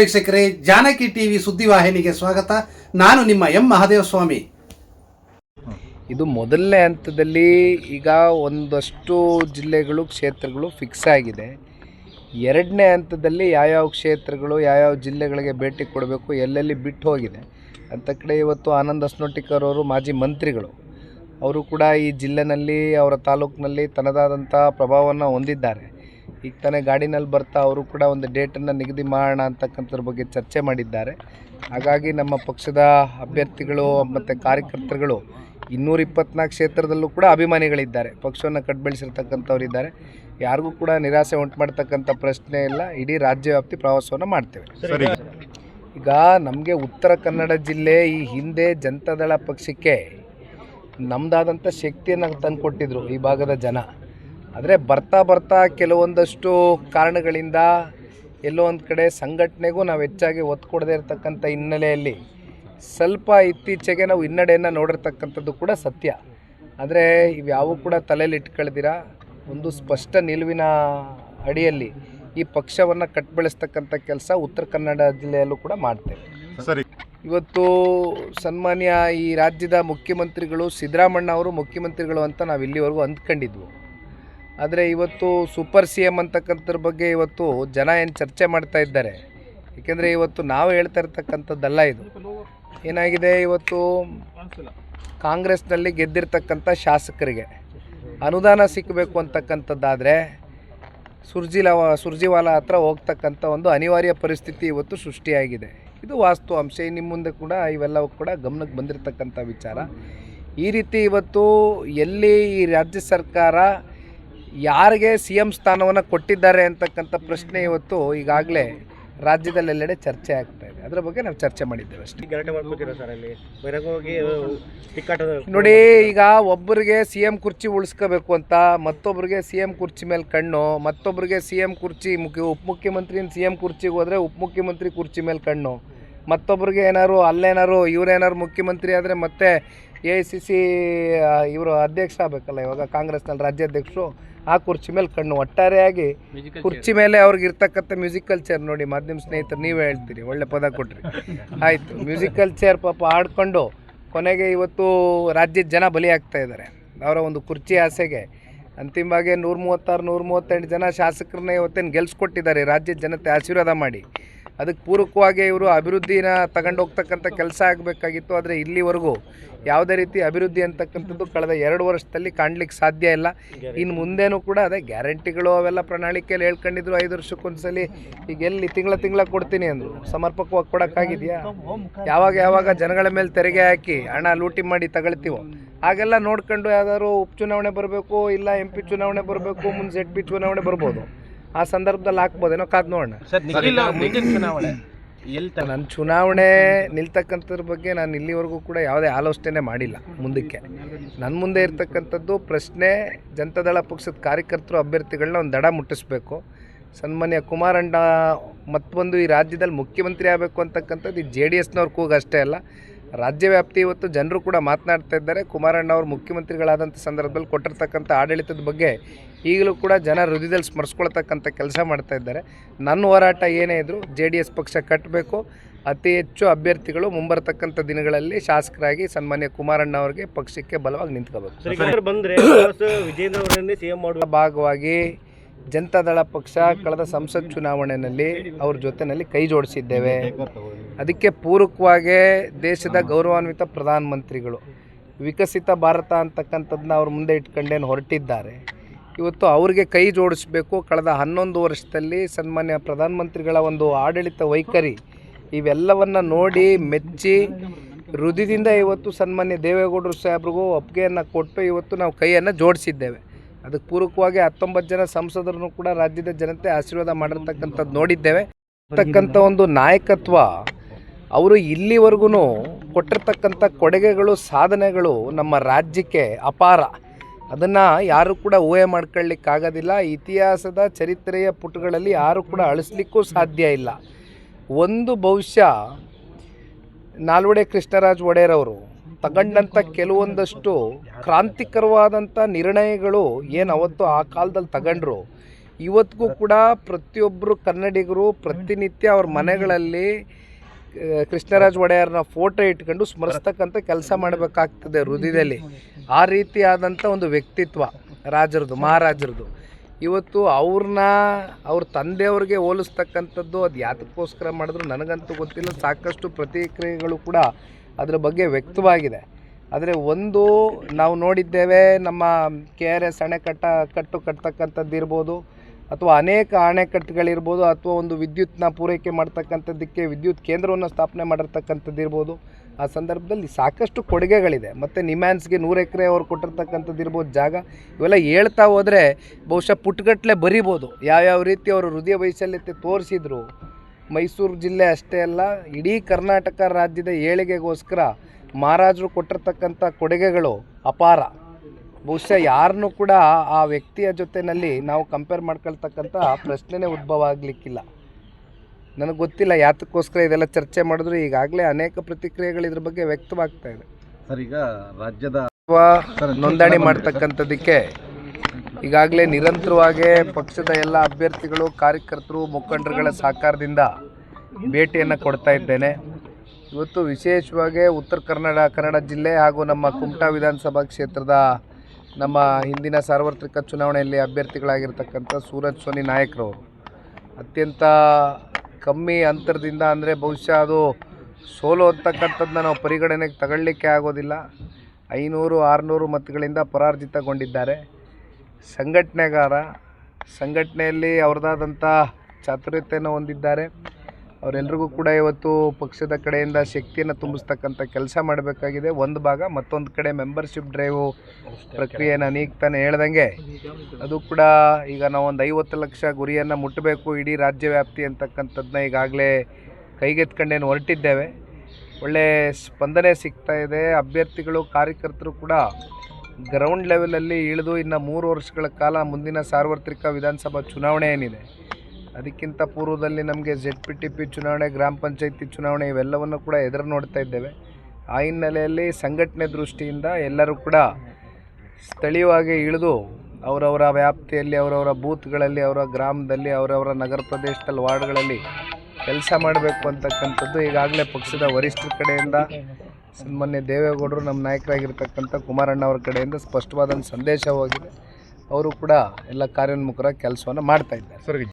ವೀಕ್ಷಕರೇ, ಜಾನಕಿ ಟಿವಿ ಸುದ್ದಿವಾಹಿನಿಗೆ ಸ್ವಾಗತ. ನಾನು ನಿಮ್ಮ ಎಂ ಮಹಾದೇವಸ್ವಾಮಿ. ಇದು ಮೊದಲನೇ ಹಂತದಲ್ಲಿ ಈಗ ಒಂದಷ್ಟು ಜಿಲ್ಲೆಗಳು, ಕ್ಷೇತ್ರಗಳು ಫಿಕ್ಸ್ ಆಗಿದೆ. ಎರಡನೇ ಹಂತದಲ್ಲಿ ಯಾವ್ಯಾವ ಕ್ಷೇತ್ರಗಳು, ಯಾವ್ಯಾವ ಜಿಲ್ಲೆಗಳಿಗೆ ಭೇಟಿ ಕೊಡಬೇಕು, ಎಲ್ಲೆಲ್ಲಿ ಬಿಟ್ಟು ಹೋಗಿದೆ ಅಂತ ಕಡೆ ಇವತ್ತು ಆನಂದ್ ಅಸ್ನೋಟಿಕರ್ ಅವರು, ಮಾಜಿ ಮಂತ್ರಿಗಳು, ಅವರು ಕೂಡ ಈ ಜಿಲ್ಲೆನಲ್ಲಿ, ಅವರ ತಾಲೂಕಿನಲ್ಲಿ ತನ್ನದಾದಂಥ ಪ್ರಭಾವವನ್ನು ಹೊಂದಿದ್ದಾರೆ. ಈಗ ತಾನೇ ಗಾಡಿನಲ್ಲಿ ಬರ್ತಾ ಅವರು ಕೂಡ ಒಂದು ಡೇಟನ್ನು ನಿಗದಿ ಮಾಡೋಣ ಅಂತಕ್ಕಂಥದ್ರ ಬಗ್ಗೆ ಚರ್ಚೆ ಮಾಡಿದ್ದಾರೆ. ಹಾಗಾಗಿ ನಮ್ಮ ಪಕ್ಷದ ಅಭ್ಯರ್ಥಿಗಳು ಮತ್ತು ಕಾರ್ಯಕರ್ತರುಗಳು ಇನ್ನೂರ ಇಪ್ಪತ್ನಾಲ್ಕು ಕ್ಷೇತ್ರದಲ್ಲೂ ಕೂಡ ಅಭಿಮಾನಿಗಳಿದ್ದಾರೆ. ಪಕ್ಷವನ್ನು ಕಟ್ಬೆಳೆಸಿರ್ತಕ್ಕಂಥವ್ರಿದ್ದಾರೆ ಯಾರಿಗೂ ಕೂಡ ನಿರಾಸೆ ಉಂಟು ಮಾಡ್ತಕ್ಕಂಥ ಪ್ರಶ್ನೆ ಇಲ್ಲ. ಇಡೀ ರಾಜ್ಯವ್ಯಾಪ್ತಿ ಪ್ರವಾಸವನ್ನು ಮಾಡ್ತೇವೆ. ಈಗ ನಮಗೆ ಉತ್ತರ ಕನ್ನಡ ಜಿಲ್ಲೆ ಈ ಹಿಂದೆ ಜನತಾದಳ ಪಕ್ಷಕ್ಕೆ ನಮ್ಮದಾದಂಥ ಶಕ್ತಿಯನ್ನು ತಂದುಕೊಟ್ಟಿದ್ರು ಈ ಭಾಗದ ಜನ. ಆದರೆ ಬರ್ತಾ ಬರ್ತಾ ಕೆಲವೊಂದಷ್ಟು ಕಾರಣಗಳಿಂದ ಎಲ್ಲೋ ಒಂದು ಕಡೆ ಸಂಘಟನೆಗೂ ನಾವು ಹೆಚ್ಚಾಗಿ ಒತ್ತು ಕೊಡದೇ ಇರತಕ್ಕಂಥ ಹಿನ್ನೆಲೆಯಲ್ಲಿ ಸ್ವಲ್ಪ ಇತ್ತೀಚೆಗೆ ನಾವು ಹಿನ್ನಡೆಯನ್ನು ನೋಡಿರ್ತಕ್ಕಂಥದ್ದು ಕೂಡ ಸತ್ಯ. ಆದರೆ ಇವ್ಯಾವೂ ಕೂಡ ತಲೆಯಲ್ಲಿ ಇಟ್ಕೊಳ್ದಿರ ಒಂದು ಸ್ಪಷ್ಟ ನಿಲುವಿನ ಅಡಿಯಲ್ಲಿ ಈ ಪಕ್ಷವನ್ನು ಕಟ್ಬೆಳೆಸ್ತಕ್ಕಂಥ ಕೆಲಸ ಉತ್ತರ ಕನ್ನಡ ಜಿಲ್ಲೆಯಲ್ಲೂ ಕೂಡ ಮಾಡ್ತೇವೆ. ಸರಿ. ಇವತ್ತು ಸನ್ಮಾನ್ಯ ಈ ರಾಜ್ಯದ ಮುಖ್ಯಮಂತ್ರಿಗಳು ಸಿದ್ದರಾಮಣ್ಣ ಅವರು ಮುಖ್ಯಮಂತ್ರಿಗಳು ಅಂತ ನಾವು ಇಲ್ಲಿವರೆಗೂ ಅಂದ್ಕೊಂಡಿದ್ವು. ಆದರೆ ಇವತ್ತು ಸೂಪರ್ ಸಿ ಎಂ ಅಂತಕ್ಕಂಥದ್ರ ಬಗ್ಗೆ ಇವತ್ತು ಜನ ಏನು ಚರ್ಚೆ ಮಾಡ್ತಾ ಇದ್ದಾರೆ. ಏಕೆಂದರೆ ಇವತ್ತು ನಾವು ಹೇಳ್ತಾ ಇರ್ತಕ್ಕಂಥದ್ದಲ್ಲ ಇದು. ಏನಾಗಿದೆ ಇವತ್ತು ಕಾಂಗ್ರೆಸ್ನಲ್ಲಿ ಗೆದ್ದಿರ್ತಕ್ಕಂಥ ಶಾಸಕರಿಗೆ ಅನುದಾನ ಸಿಕ್ಕಬೇಕು ಅಂತಕ್ಕಂಥದ್ದಾದರೆ ಸುರ್ಜಿಲವ ಸುರ್ಜಿವಾಲ ಹತ್ರ ಹೋಗ್ತಕ್ಕಂಥ ಒಂದು ಅನಿವಾರ್ಯ ಪರಿಸ್ಥಿತಿ ಇವತ್ತು ಸೃಷ್ಟಿಯಾಗಿದೆ. ಇದು ವಾಸ್ತು ಅಂಶ. ನಿಮ್ಮ ಮುಂದೆ ಕೂಡ ಇವೆಲ್ಲವೂ ಕೂಡ ಗಮನಕ್ಕೆ ಬಂದಿರತಕ್ಕಂಥ ವಿಚಾರ. ಈ ರೀತಿ ಇವತ್ತು ಎಲ್ಲಿ ಈ ರಾಜ್ಯ ಸರ್ಕಾರ ಯಾರಿಗೆ ಸಿ ಎಂ ಸ್ಥಾನವನ್ನು ಕೊಟ್ಟಿದ್ದಾರೆ ಅಂತಕ್ಕಂಥ ಪ್ರಶ್ನೆ ಇವತ್ತು ಈಗಾಗಲೇ ರಾಜ್ಯದಲ್ಲೆಲ್ಲೆಡೆ ಚರ್ಚೆ ಆಗ್ತಾ ಇದೆ. ಅದರ ಬಗ್ಗೆ ನಾವು ಚರ್ಚೆ ಮಾಡಿದ್ದೇವೆ ಅಷ್ಟೇ. ನೋಡಿ ಈಗ ಒಬ್ಬರಿಗೆ ಸಿ ಎಂ ಕುರ್ಚಿ ಉಳಿಸ್ಕೋಬೇಕು ಅಂತ ಮತ್ತೊಬ್ಬರಿಗೆ ಸಿ ಎಂ ಕುರ್ಚಿ ಮೇಲೆ ಕಣ್ಣು ಮತ್ತೊಬ್ಬರಿಗೆ ಸಿ ಎಂ ಕುರ್ಚಿ ಮುಖ್ಯ ಉಪಮುಖ್ಯಮಂತ್ರಿನ ಸಿ ಎಂ ಕುರ್ಚಿಗೆ ಹೋದರೆ ಉಪಮುಖ್ಯಮಂತ್ರಿ ಕುರ್ಚಿ ಮೇಲೆ ಕಣ್ಣು. ಮತ್ತೊಬ್ಬರಿಗೆ ಏನಾರು ಅಲ್ಲೇನಾರು ಇವರೇನಾರು ಮುಖ್ಯಮಂತ್ರಿ ಆದರೆ ಮತ್ತೆ ಎ ಐ ಸಿ ಸಿ ಇವರು ಅಧ್ಯಕ್ಷ ಆಗಬೇಕಲ್ಲ ಇವಾಗ ಕಾಂಗ್ರೆಸ್ನಲ್ಲಿ ರಾಜ್ಯಾಧ್ಯಕ್ಷರು. ಆ ಕುರ್ಚಿ ಮೇಲೆ ಕಣ್ಣು ಒಟ್ಟಾರೆಯಾಗಿ ಕುರ್ಚಿ ಮೇಲೆ ಅವ್ರಿಗೆ ಇರ್ತಕ್ಕಂಥ ಮ್ಯೂಸಿಕಲ್ ಚೇರ್ ನೋಡಿ ಮಾಧ್ಯಮ ಸ್ನೇಹಿತರು ನೀವೇ ಹೇಳ್ತೀರಿ ಒಳ್ಳೆ ಪದ ಕೊಟ್ರಿ. ಆಯಿತು ಮ್ಯೂಸಿಕಲ್ ಚೇರ್ ಪಾಪ ಆಡ್ಕೊಂಡು ಕೊನೆಗೆ ಇವತ್ತು ರಾಜ್ಯದ ಜನ ಬಲಿ ಆಗ್ತಾ ಇದ್ದಾರೆ. ಅವರ ಒಂದು ಕುರ್ಚಿ ಆಸೆಗೆ ಅಂತಿಮವಾಗಿ ನೂರ ಮೂವತ್ತಾರು ನೂರ ಮೂವತ್ತೆಂಟು ಜನ ಶಾಸಕರನ್ನ ಇವತ್ತೇನು ಗೆಲ್ಸ್ಕೊಟ್ಟಿದ್ದಾರೆ ರಾಜ್ಯದ ಜನತೆ ಆಶೀರ್ವಾದ ಮಾಡಿ. ಅದಕ್ಕೆ ಪೂರಕವಾಗಿ ಇವರು ಅಭಿವೃದ್ಧಿನ ತಗೊಂಡೋಗ್ತಕ್ಕಂಥ ಕೆಲಸ ಆಗಬೇಕಾಗಿತ್ತು. ಆದರೆ ಇಲ್ಲಿವರೆಗೂ ಯಾವುದೇ ರೀತಿ ಅಭಿವೃದ್ಧಿ ಅಂತಕ್ಕಂಥದ್ದು ಕಳೆದ ಎರಡು ವರ್ಷದಲ್ಲಿ ಕಾಣ್ಲಿಕ್ಕೆ ಸಾಧ್ಯ ಇಲ್ಲ. ಇನ್ನು ಮುಂದೇನೂ ಕೂಡ ಅದೇ ಗ್ಯಾರಂಟಿಗಳು ಅವೆಲ್ಲ ಪ್ರಣಾಳಿಕೆಯಲ್ಲಿ ಹೇಳ್ಕೊಂಡಿದ್ರು ಐದು ವರ್ಷಕ್ಕೊಂದ್ಸಲಿ. ಈಗ ಎಲ್ಲಿ ತಿಂಗಳ ತಿಂಗಳ ಕೊಡ್ತೀನಿ ಅಂದರು. ಸಮರ್ಪಕವಾಗಿ ಕೊಡೋಕ್ಕಾಗಿದೆಯಾ? ಯಾವಾಗ ಯಾವಾಗ ಜನಗಳ ಮೇಲೆ ತೆರಿಗೆ ಹಾಕಿ ಹಣ ಲೂಟಿ ಮಾಡಿ ತಗೊಳ್ತೀವೋ? ಹಾಗೆಲ್ಲ ನೋಡ್ಕೊಂಡು ಯಾವ್ದಾದ್ರು ಉಪಚುನಾವಣೆ ಬರಬೇಕು ಇಲ್ಲ ಎಂ ಪಿ ಚುನಾವಣೆ ಬರಬೇಕು, ಮುಂದೆ ಜೆಡ್ ಪಿ ಚುನಾವಣೆ ಬರ್ಬೋದು. ಆ ಸಂದರ್ಭದಲ್ಲಿ ಹಾಕ್ಬೋದೇನೋ ಕಾದ್ ನೋಡೋಣ. ಮುಂದಿನ ಚುನಾವಣೆ. ಎಲ್ಲಿ ನನ್ನ ಚುನಾವಣೆ ನಿಲ್ತಕ್ಕಂಥದ್ರ ಬಗ್ಗೆ ನಾನು ಇಲ್ಲಿವರೆಗೂ ಕೂಡ ಯಾವುದೇ ಆಲೋಚನೆ ಮಾಡಿಲ್ಲ ಮುಂದಕ್ಕೆ. ನನ್ನ ಮುಂದೆ ಇರ್ತಕ್ಕಂಥದ್ದು ಪ್ರಶ್ನೆ ಜನತಾದಳ ಪಕ್ಷದ ಕಾರ್ಯಕರ್ತರು ಅಭ್ಯರ್ಥಿಗಳನ್ನ ಒಂದು ದಡ ಮುಟ್ಟಿಸ್ಬೇಕು. ಸನ್ಮಾನ್ಯ ಕುಮಾರಣ್ಣ ಮತ್ತೊಂದು ಈ ರಾಜ್ಯದಲ್ಲಿ ಮುಖ್ಯಮಂತ್ರಿ ಆಗಬೇಕು ಅಂತಕ್ಕಂಥದ್ದು ಈ ಜೆ ಡಿ ಎಸ್ನವ್ರ ಕೂಗು ಅಷ್ಟೇ ಅಲ್ಲ. ರಾಜ್ಯವ್ಯಾಪ್ತಿ ಇವತ್ತು ಜನರು ಕೂಡ ಮಾತನಾಡ್ತಾ ಇದ್ದಾರೆ. ಕುಮಾರಣ್ಣ ಅವರು ಮುಖ್ಯಮಂತ್ರಿಗಳಾದಂಥ ಸಂದರ್ಭದಲ್ಲಿ ಕೊಟ್ಟಿರ್ತಕ್ಕಂಥ ಆಡಳಿತದ ಬಗ್ಗೆ ಈಗಲೂ ಕೂಡ ಜನ ಹೃದಯದಲ್ಲಿ ಸ್ಮರಿಸ್ಕೊಳ್ತಕ್ಕಂಥ ಕೆಲಸ ಮಾಡ್ತಾ ಇದ್ದಾರೆ. ನನ್ನ ಹೋರಾಟ ಏನೇ ಇದ್ದರೂ ಜೆ ಡಿ ಎಸ್ ಪಕ್ಷ ಕಟ್ಟಬೇಕು. ಅತಿ ಹೆಚ್ಚು ಅಭ್ಯರ್ಥಿಗಳು ಮುಂಬರ್ತಕ್ಕಂಥ ದಿನಗಳಲ್ಲಿ ಶಾಸಕರಾಗಿ ಸನ್ಮಾನ್ಯ ಕುಮಾರಣ್ಣ ಅವರಿಗೆ ಪಕ್ಷಕ್ಕೆ ಬಲವಾಗಿ ನಿಂತ್ಕೋಬೇಕು. ಬಂದರೆ ಅವರನ್ನೇ ಸಿಎಂ ಮಾಡುವ ಭಾಗವಾಗಿ ಜನತಾದಳ ಪಕ್ಷ ಕಳೆದ ಸಂಸತ್ ಚುನಾವಣೆಯಲ್ಲಿ ಅವ್ರ ಜೊತೆಯಲ್ಲಿ ಕೈ ಜೋಡಿಸಿದ್ದೇವೆ. ಅದಕ್ಕೆ ಪೂರಕವಾಗಿ ದೇಶದ ಗೌರವಾನ್ವಿತ ಪ್ರಧಾನಮಂತ್ರಿಗಳು, ವಿಕಸಿತ ಭಾರತ ಅಂತಕ್ಕಂಥದ್ದನ್ನ ಅವ್ರ ಮುಂದೆ ಇಟ್ಕೊಂಡೇನು ಹೊರಟಿದ್ದಾರೆ. ಇವತ್ತು ಅವ್ರಿಗೆ ಕೈ ಜೋಡಿಸ್ಬೇಕು. ಕಳೆದ ಹನ್ನೊಂದು ವರ್ಷದಲ್ಲಿ ಸನ್ಮಾನ್ಯ ಪ್ರಧಾನಮಂತ್ರಿಗಳ ಒಂದು ಆಡಳಿತ ವೈಖರಿ ಇವೆಲ್ಲವನ್ನು ನೋಡಿ ಮೆಚ್ಚಿ ಹೃದಯದಿಂದ ಇವತ್ತು ಸನ್ಮಾನ್ಯ ದೇವೇಗೌಡರು ಸಾಹೇಬ್ರಿಗೂ ಒಪ್ಪಿಗೆಯನ್ನು ಕೊಟ್ಟು ಇವತ್ತು ನಾವು ಕೈಯನ್ನು ಜೋಡಿಸಿದ್ದೇವೆ. ಅದಕ್ಕೆ ಪೂರಕವಾಗಿ ಹತ್ತೊಂಬತ್ತು ಜನ ಸಂಸದರನ್ನು ಕೂಡ ರಾಜ್ಯದ ಜನತೆ ಆಶೀರ್ವಾದ ಮಾಡಿರ್ತಕ್ಕಂಥದ್ದು ನೋಡಿದ್ದೇವೆ. ಇರ್ತಕ್ಕಂಥ ಒಂದು ನಾಯಕತ್ವ ಅವರು ಇಲ್ಲಿವರೆಗೂ ಕೊಟ್ಟಿರ್ತಕ್ಕಂಥ ಕೊಡುಗೆಗಳು, ಸಾಧನೆಗಳು ನಮ್ಮ ರಾಜ್ಯಕ್ಕೆ ಅಪಾರ. ಅದನ್ನು ಯಾರೂ ಕೂಡ ಊಹೆ ಮಾಡ್ಕೊಳ್ಳಿಕ್ಕಾಗೋದಿಲ್ಲ. ಇತಿಹಾಸದ ಚರಿತ್ರೆಯ ಪುಟಗಳಲ್ಲಿ ಯಾರೂ ಕೂಡ ಅಳಿಸ್ಲಿಕ್ಕೂ ಸಾಧ್ಯ ಇಲ್ಲ. ಒಂದು ಬಹುಶಃ ನಾಲ್ವಡೆ ಕೃಷ್ಣರಾಜ್ ಒಡೆಯರವರು ತಗೊಂಡಂಥ ಕೆಲವೊಂದಷ್ಟು ಕ್ರಾಂತಿಕರವಾದಂಥ ನಿರ್ಣಯಗಳು ಏನು ಅವತ್ತು ಆ ಕಾಲದಲ್ಲಿ ತಗೊಂಡ್ರು. ಇವತ್ತಿಗೂ ಕೂಡ ಪ್ರತಿಯೊಬ್ಬರು ಕನ್ನಡಿಗರು ಪ್ರತಿನಿತ್ಯ ಅವ್ರ ಮನೆಗಳಲ್ಲಿ ಕೃಷ್ಣರಾಜ ಒಡೆಯರ್ನ ಫೋಟೋ ಇಟ್ಕೊಂಡು ಸ್ಮರಿಸ್ತಕ್ಕಂಥ ಕೆಲಸ ಮಾಡಬೇಕಾಗ್ತದೆ ಹೃದಯದಲ್ಲಿ. ಆ ರೀತಿಯಾದಂಥ ಒಂದು ವ್ಯಕ್ತಿತ್ವ ರಾಜರದು, ಮಹಾರಾಜರದು. ಇವತ್ತು ಅವ್ರನ್ನ, ಅವ್ರ ತಂದೆಯವ್ರಿಗೆ ಹೋಲಿಸ್ತಕ್ಕಂಥದ್ದು ಅದು ಯಾತಕ್ಕೋಸ್ಕರ ಮಾಡಿದ್ರು ನನಗಂತೂ ಗೊತ್ತಿಲ್ಲ. ಸಾಕಷ್ಟು ಪ್ರತಿಕ್ರಿಯೆಗಳು ಕೂಡ ಅದರ ಬಗ್ಗೆ ವ್ಯಕ್ತವಾಗಿದೆ. ಆದರೆ ಒಂದು ನಾವು ನೋಡಿದ್ದೇವೆ ನಮ್ಮ ಕೆ ಆರ್ ಎಸ್ ಅಣೆಕಟ್ಟ ಕಟ್ಟು ಕಟ್ತಕ್ಕಂಥದ್ದು ಇರ್ಬೋದು, ಅಥವಾ ಅನೇಕ ಅಣೆಕಟ್ಟುಗಳಿರ್ಬೋದು ಅಥವಾ ಒಂದು ವಿದ್ಯುತ್ನ ಪೂರೈಕೆ ಮಾಡ್ತಕ್ಕಂಥದ್ದಕ್ಕೆ ವಿದ್ಯುತ್ ಕೇಂದ್ರವನ್ನು ಸ್ಥಾಪನೆ ಮಾಡಿರ್ತಕ್ಕಂಥದ್ದು ಇರ್ಬೋದು. ಆ ಸಂದರ್ಭದಲ್ಲಿ ಸಾಕಷ್ಟು ಕೊಡುಗೆಗಳಿದೆ. ಮತ್ತು ನಿಮ್ಯಾನ್ಸ್ಗೆ ನೂರು ಎಕರೆ ಅವ್ರು ಕೊಟ್ಟಿರ್ತಕ್ಕಂಥದ್ದು ಇರ್ಬೋದು, ಜಾಗ ಇವೆಲ್ಲ ಹೇಳ್ತಾ ಹೋದರೆ ಬಹುಶಃ ಪುಟ್ಗಟ್ಟಲೆ ಬರಿಬೋದು. ಯಾವ್ಯಾವ ರೀತಿ ಅವರು ಹೃದಯ ವೈಶಲ್ಯತೆ ತೋರಿಸಿದ್ರು ಮೈಸೂರು ಜಿಲ್ಲೆ ಅಷ್ಟೇ ಅಲ್ಲ ಇಡೀ ಕರ್ನಾಟಕ ರಾಜ್ಯದ ಏಳಿಗೆಗೋಸ್ಕರ ಮಹಾರಾಜರು ಕೊಟ್ಟಿರ್ತಕ್ಕಂಥ ಕೊಡುಗೆಗಳು ಅಪಾರ. ಬಹುಶಃ ಯಾರನ್ನೂ ಕೂಡ ಆ ವ್ಯಕ್ತಿಯ ಜೊತೆಯಲ್ಲಿ ನಾವು ಕಂಪೇರ್ ಮಾಡ್ಕೊಳ್ತಕ್ಕಂಥ ಪ್ರಶ್ನೆನೇ ಉದ್ಭವ ಆಗಲಿಕ್ಕಿಲ್ಲ. ನನಗೆ ಗೊತ್ತಿಲ್ಲ ಯಾತಕ್ಕೋಸ್ಕರ ಇದೆಲ್ಲ ಚರ್ಚೆ ಮಾಡಿದ್ರು ಈಗಾಗಲೇ ಅನೇಕ ಪ್ರತಿಕ್ರಿಯೆಗಳು ಇದ್ರ ಬಗ್ಗೆ ವ್ಯಕ್ತವಾಗ್ತಾ ಇದೆ. ಸರ್ ಈಗ ರಾಜ್ಯದ ನೋಂದಣಿ ಮಾಡ್ತಕ್ಕಂಥದ್ದಕ್ಕೆ ಈಗಾಗಲೇ ನಿರಂತರವಾಗಿ ಪಕ್ಷದ ಎಲ್ಲ ಅಭ್ಯರ್ಥಿಗಳು, ಕಾರ್ಯಕರ್ತರು, ಮುಖಂಡರುಗಳ ಸಹಕಾರದಿಂದ ಭೇಟಿಯನ್ನು ಕೊಡ್ತಾ ಇದ್ದೇನೆ. ಇವತ್ತು ವಿಶೇಷವಾಗಿ ಉತ್ತರ ಕನ್ನಡ ಕನ್ನಡ ಜಿಲ್ಲೆ ಹಾಗೂ ನಮ್ಮ ಕುಮಟಾ ವಿಧಾನಸಭಾ ಕ್ಷೇತ್ರದ ನಮ್ಮ ಹಿಂದಿನ ಸಾರ್ವತ್ರಿಕ ಚುನಾವಣೆಯಲ್ಲಿ ಅಭ್ಯರ್ಥಿಗಳಾಗಿರ್ತಕ್ಕಂಥ ಸೂರಜ್ ಸೋನಿ ನಾಯಕರು. ಅತ್ಯಂತ ಕಮ್ಮಿ ಅಂತರದಿಂದ ಅಂದರೆ ಬಹುಶಃ ಅದು ಸೋಲು ಅಂತಕ್ಕಂಥದ್ದನ್ನ ನಾವು ಪರಿಗಣನೆಗೆ ತಗೊಳ್ಳಿಕ್ಕೆ ಆಗೋದಿಲ್ಲ. ಐನೂರು, ಆರುನೂರು ಮತಗಳಿಂದ ಪರಾರ್ಜಿತಗೊಂಡಿದ್ದಾರೆ. ಸಂಘಟನೆಗಾರ ಸಂಘಟನೆಯಲ್ಲಿ ಅವ್ರದ್ದಾದಂಥ ಚಾತುರ್ಯತೆಯನ್ನು ಹೊಂದಿದ್ದಾರೆ. ಅವರೆಲ್ಲರಿಗೂ ಕೂಡ ಇವತ್ತು ಪಕ್ಷದ ಕಡೆಯಿಂದ ಶಕ್ತಿಯನ್ನು ತುಂಬಿಸ್ತಕ್ಕಂಥ ಕೆಲಸ ಮಾಡಬೇಕಾಗಿದೆ. ಒಂದು ಭಾಗ, ಮತ್ತೊಂದು ಕಡೆ ಮೆಂಬರ್ಶಿಪ್ ಡ್ರೈವು ಪ್ರಕ್ರಿಯೆಯನ್ನು ನೀಗ್ತಾನೆ ಹೇಳ್ದಂಗೆ ಅದು ಕೂಡ ಈಗ ನಾವು ಒಂದು ಐವತ್ತು ಲಕ್ಷ ಗುರಿಯನ್ನು ಮುಟ್ಟಬೇಕು ಇಡೀ ರಾಜ್ಯ ವ್ಯಾಪ್ತಿ ಅಂತಕ್ಕಂಥದ್ದನ್ನ ಈಗಾಗಲೇ ಕೈಗೆತ್ಕೊಂಡೇನು ಹೊರಟಿದ್ದೇವೆ. ಒಳ್ಳೆ ಸ್ಪಂದನೆ ಸಿಗ್ತಾ ಇದೆ. ಅಭ್ಯರ್ಥಿಗಳು, ಕಾರ್ಯಕರ್ತರು ಕೂಡ ಗ್ರೌಂಡ್ ಲೆವೆಲಲ್ಲಿ ಇಳಿದು ಇನ್ನು ಮೂರು ವರ್ಷಗಳ ಕಾಲ ಮುಂದಿನ ಸಾರ್ವತ್ರಿಕ ವಿಧಾನಸಭಾ ಚುನಾವಣೆ ಏನಿದೆ? ಅದಕ್ಕಿಂತ ಪೂರ್ವದಲ್ಲಿ ನಮಗೆ ಜೆಡ್ ಪಿ ಟಿ ಪಿ ಚುನಾವಣೆ, ಗ್ರಾಮ ಪಂಚಾಯಿತಿ ಚುನಾವಣೆ ಇವೆಲ್ಲವನ್ನು ಕೂಡ ಎದುರು ನೋಡ್ತಾ ಇದ್ದೇವೆ. ಆ ಹಿನ್ನೆಲೆಯಲ್ಲಿ ಸಂಘಟನೆ ದೃಷ್ಟಿಯಿಂದ ಎಲ್ಲರೂ ಕೂಡ ಸ್ಥಳೀಯವಾಗಿ ಇಳಿದು ಅವರವರ ವ್ಯಾಪ್ತಿಯಲ್ಲಿ, ಅವರವರ ಬೂತ್ಗಳಲ್ಲಿ, ಅವರ ಗ್ರಾಮದಲ್ಲಿ, ಅವರವರ ನಗರ ಪ್ರದೇಶದಲ್ಲಿ, ವಾರ್ಡ್ಗಳಲ್ಲಿ ಕೆಲಸ ಮಾಡಬೇಕು ಅಂತಕ್ಕಂಥದ್ದು ಈಗಾಗಲೇ ಪಕ್ಷದ ವರಿಷ್ಠರ ಕಡೆಯಿಂದ ಸನ್ಮಾನ್ಯ ದೇವೇಗೌಡರು ನಮ್ಮ ನಾಯಕರಾಗಿರ್ತಕ್ಕಂಥ ಕುಮಾರಣ್ಣ ಅವರ ಕಡೆಯಿಂದ ಸ್ಪಷ್ಟವಾದ ಸಂದೇಶವಾಗಿದೆ ಅವರು ಕೂಡ ಎಲ್ಲ ಕಾರ್ಯೋನ್ಮುಖರ ಕೆಲಸವನ್ನು ಮಾಡ್ತಾ ಇದ್ದಾರೆ. ಸರ್.